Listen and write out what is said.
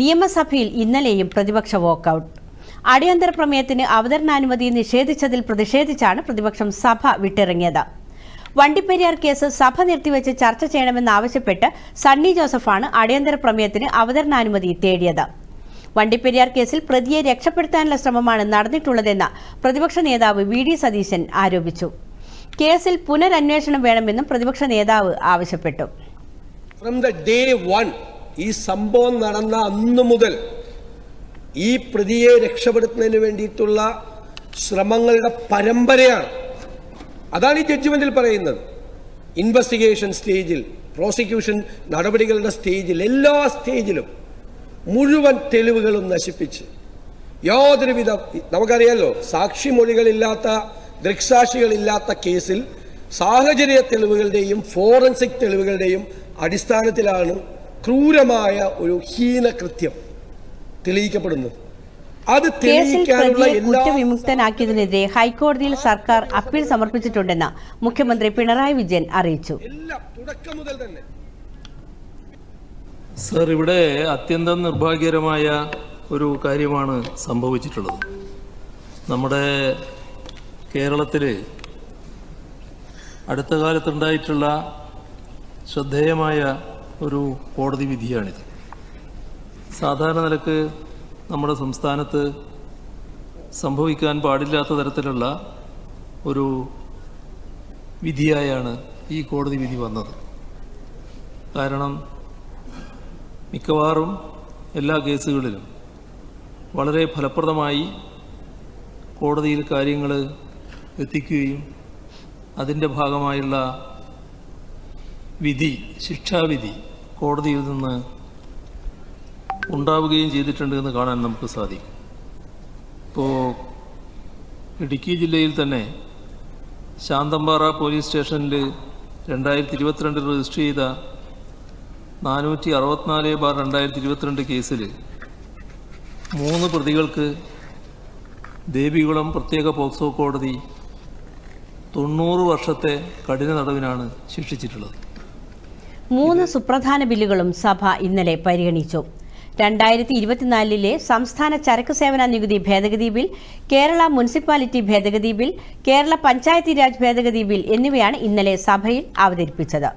നിയമസഭയിൽ ഇന്നലെയും പ്രതിപക്ഷ വാക്കൌട്ട് അടിയന്തര പ്രമേയത്തിന് അവതരണാനുമതി നിഷേധിച്ചതിൽ പ്രതിഷേധിച്ചാണ് പ്രതിപക്ഷം സഭ വിട്ടിറങ്ങിയത്. വണ്ടിപ്പെരിയാർ കേസ് സഭ നിർത്തിവെച്ച് ചർച്ച ചെയ്യണമെന്നാവശ്യപ്പെട്ട് സണ്ണി ജോസഫാണ് അടിയന്തര പ്രമേയത്തിന് അവതരണാനുമതി തേടിയത്. വണ്ടിപ്പെരിയാർ കേസിൽ പ്രതിയെ രക്ഷപ്പെടുത്താനുള്ള ശ്രമമാണ് നടന്നിട്ടുള്ളതെന്ന് പ്രതിപക്ഷ നേതാവ് വി ഡി സതീശൻ ആരോപിച്ചു. കേസിൽ പുനരന്വേഷണം വേണമെന്നും പ്രതിപക്ഷ നേതാവ് ആവശ്യപ്പെട്ടു. ഈ സംഭവം നടന്ന അന്നു മുതൽ ഈ പ്രതിയെ രക്ഷപ്പെടുത്തുന്നതിന് വേണ്ടിയിട്ടുള്ള ശ്രമങ്ങളുടെ പരമ്പരയാണ്. അതാണ് ഈ ജഡ്ജ്മെന്റിൽ പറയുന്നത്. ഇൻവെസ്റ്റിഗേഷൻ സ്റ്റേജിൽ പ്രോസിക്യൂഷൻ നടപടികളുടെ സ്റ്റേജിൽ എല്ലാ സ്റ്റേജിലും മുഴുവൻ തെളിവുകളും നശിപ്പിച്ച് യാതൊരുവിധ നമുക്കറിയാലോ സാക്ഷിമൊഴികളില്ലാത്ത ദൃക്സാക്ഷികളില്ലാത്ത കേസിൽ സാഹചര്യ തെളിവുകളുടെയും ഫോറൻസിക് തെളിവുകളുടെയും അടിസ്ഥാനത്തിലാണ് ക്രൂരമായ ഒരു ഹീനകൃത്യം തെളിയിക്കപ്പെടുന്നത്. അത് കേസിൽ പ്രതിയെ കുറ്റവിമുക്തനാക്കിയതിനെതിരെ ഹൈക്കോടതിയിൽ സർക്കാർ അപ്പീൽ സമർപ്പിച്ചിട്ടുണ്ടെന്ന് മുഖ്യമന്ത്രി പിണറായി വിജയൻ അറിയിച്ചു. എല്ലാം തുടക്കം മുതൽ തന്നെ. സർ ഇവിടെ അത്യന്തം നിർഭാഗ്യകരമായ ഒരു കാര്യമാണ് സംഭവിച്ചിട്ടുള്ളത്. നമ്മുടെ കേരളത്തിൽ അടുത്ത കാലത്തുണ്ടായിട്ടുള്ള ശ്രദ്ധേയമായ ഒരു കോടതി വിധിയാണിത്. സാധാരണ നിലയ്ക്ക് നമ്മുടെ സംസ്ഥാനത്ത് സംഭവിക്കാൻ പാടില്ലാത്ത തരത്തിലുള്ള ഒരു വിധിയായാണ് ഈ കോടതി വിധി വന്നത്. കാരണം മിക്കവാറും എല്ലാ കേസുകളിലും വളരെ ഫലപ്രദമായി കോടതിയിൽ കാര്യങ്ങൾ എത്തിക്കുകയും അതിന്റെ ഭാഗമായുള്ള വിധി ശിക്ഷാവിധി കോടതിയിൽ നിന്ന് ഉണ്ടാവുകയും ചെയ്തിട്ടുണ്ട് എന്ന് കാണാൻ നമുക്ക് സാധിക്കും. ഇപ്പോൾ ഇടുക്കി ജില്ലയിൽ തന്നെ ശാന്തമ്പാറ പോലീസ് സ്റ്റേഷനിൽ രണ്ടായിരത്തി ഇരുപത്തിരണ്ടിൽ രജിസ്റ്റർ ചെയ്ത നാനൂറ്റി അറുപത്തിനാല് ബാർ രണ്ടായിരത്തി ഇരുപത്തിരണ്ട് കേസിൽ മൂന്ന് പ്രതികൾക്ക് ദേവികുളം പ്രത്യേക പോക്സോ കോടതി തൊണ്ണൂറ് വർഷത്തെ കഠിന തടവിനാണ് ശിക്ഷിച്ചിട്ടുള്ളത്. മൂന്ന് സുപ്രധാന ബില്ലുകളും സഭ ഇന്നലെ പരിഗണിച്ചു. രണ്ടായിരത്തി ഇരുപത്തിനാലിലെ സംസ്ഥാന ചരക്ക് സേവന നികുതി ഭേദഗതി ബിൽ കേരള മുനിസിപ്പാലിറ്റി ഭേദഗതി ബിൽ കേരള പഞ്ചായത്തി രാജ് ഭേദഗതി ബിൽ എന്നിവയാണ് ഇന്നലെ സഭയിൽ അവതരിപ്പിച്ചത്.